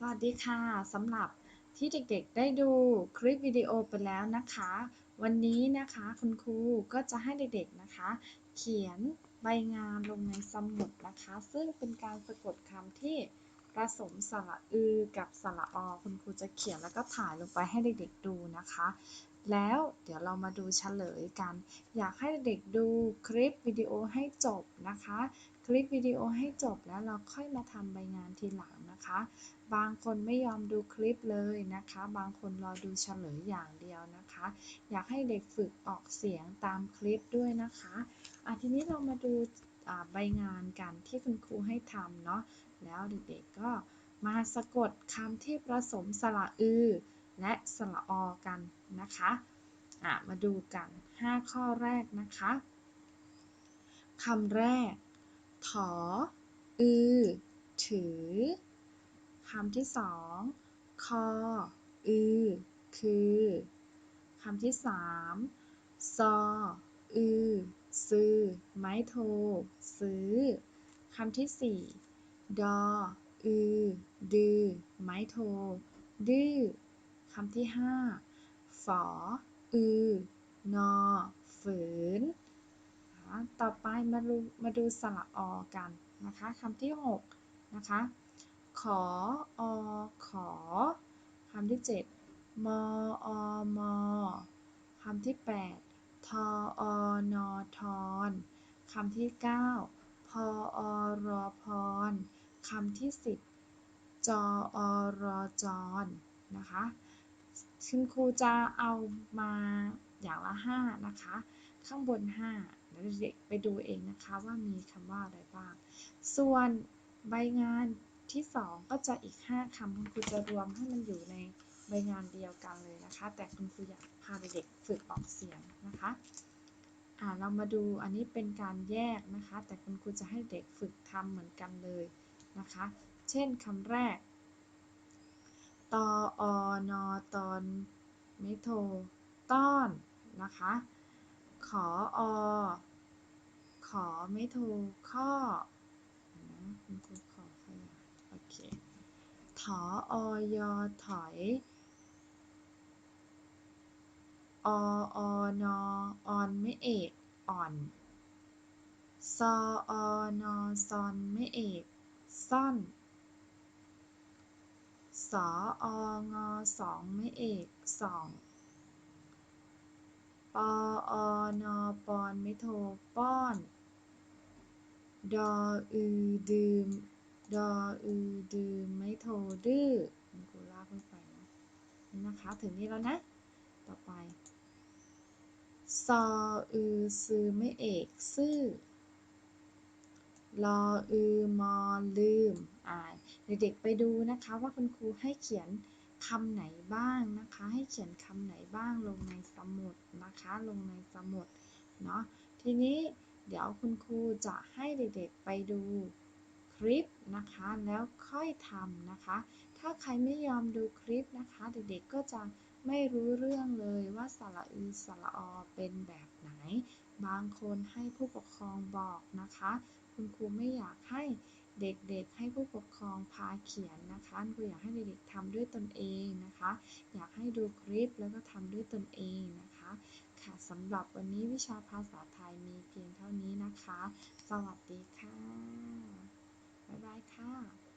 สวัสดีค่ะสำหรับที่เด็กๆ ได้ดูคลิปวิดีโอไปแล้วนะคะ วันนี้นะคะคุณครูก็จะให้เด็กๆนะคะ เขียนใบงานลงในสมุดนะคะ ซึ่งเป็นการสะกดคำที่ผสมสระอือกับสระอ คุณครูจะเขียนแล้วก็ถ่ายลงไปให้เด็กๆดูนะคะ แล้วเดี๋ยวเรามาดูเฉลยกัน อยากให้เด็กดูคลิปวิดีโอให้จบนะคะ คลิปวิดีโอให้จบแล้วเราค่อยมาทำใบงานทีหลังนะคะ บางคนไม่ยอมดูคลิปเลยนะคะ บางคนรอดูเฉลยอย่างเดียวนะคะ อยากให้เด็กฝึกออกเสียงตามคลิปด้วยนะคะอะทีนี้เรามาดูใบงานกันที่คุณครูให้ทำเนาะแล้วเด็กๆก็มาสะกดคำที่ผสมสระอือ และสระอกันนะคะะมาดูกัน 5 ข้อแรกนะคะคำแรก ถอ อือ ถือ คำที่สองคอ อือ คือ คำที่สามซอ อือ ซื้อ ไม้โท ซื้อ คำที่สี่ดอ อือ ดือ ไม้โท ดื้อ คำที่ห้าฝอ อือ นอ ฝืน ต่อไปมาดูมาดูสระอกันนะคะคำที่ 6 นะคะ ขออขอคำที่ 7 มออมอคำที่ 8 ทออนอทอนคำที่ 9 พออรอพรคำที่ 10 จออรอจรนะคะ คุณครูจะเอามาอย่างละ 5 นะคะ ข้างบน 5 เดี๋ยวเด็กไปดูเองนะคะว่ามีคำว่าอะไรบ้าง ส่วนใบงานที่ 2 ก็จะอีก 5คำคุณครูจะรวมให้มันอยู่ในใบงานเดียวกันเลยนะคะ แต่คุณครูอยากพาเด็กฝึกออกเสียงนะคะอ่าเรามาดูอันนี้เป็นการแยกนะคะ แต่คุณครูจะให้เด็กฝึกทำเหมือนกันเลยนะคะ เช่นคำแรก ตออนอตอนไม่โทต้อนนะคะ ขออขอไม่โทข้อนะคุณครูขอขยายโอเคถออยอถอยออนอออนไม่เอกอ่อนซออนอซอนไม่เอกซ่อน สอ อ งอสองไม่เอกสอง ปอ อนอปอนไม่โทป้อน ดอ อือ ดื่ม ดอ อือ ดื่มไม่โทดื้อมันกูลากไม่ไปนะนี่นะคะ ถึงนี้แล้วนะ ต่อไป ซอ อือ ซื้อไม่เอกซื่อลอ อือ มอลืม อ่าน เด็กๆไปดูนะคะว่าคุณครูให้เขียนคำไหนบ้างนะคะ ให้เขียนคำไหนบ้างลงในสมุดนะคะ ลงในสมุดเนาะทีนี้เดี๋ยวคุณครูจะให้เด็กๆไปดูคลิปนะคะ แล้วค่อยทำนะคะ ถ้าใครไม่ยอมดูคลิปนะคะ เด็กๆก็จะไม่รู้เรื่องเลยว่าสระอือสระอเป็นแบบไหน บางคนให้ผู้ปกครองบอกนะคะ คุณครูไม่อยากให้ เด็กๆ ให้ผู้ปกครองพาเขียนนะคะครูอยากให้เด็กๆทำด้วยตนเองนะคะ อยากให้ดูคลิปแล้วก็ทำด้วยตนเองนะคะ ค่ะสำหรับวันนี้วิชาภาษาไทยมีเพียงเท่านี้นะคะ สวัสดีค่ะ บ๊ายบายค่ะ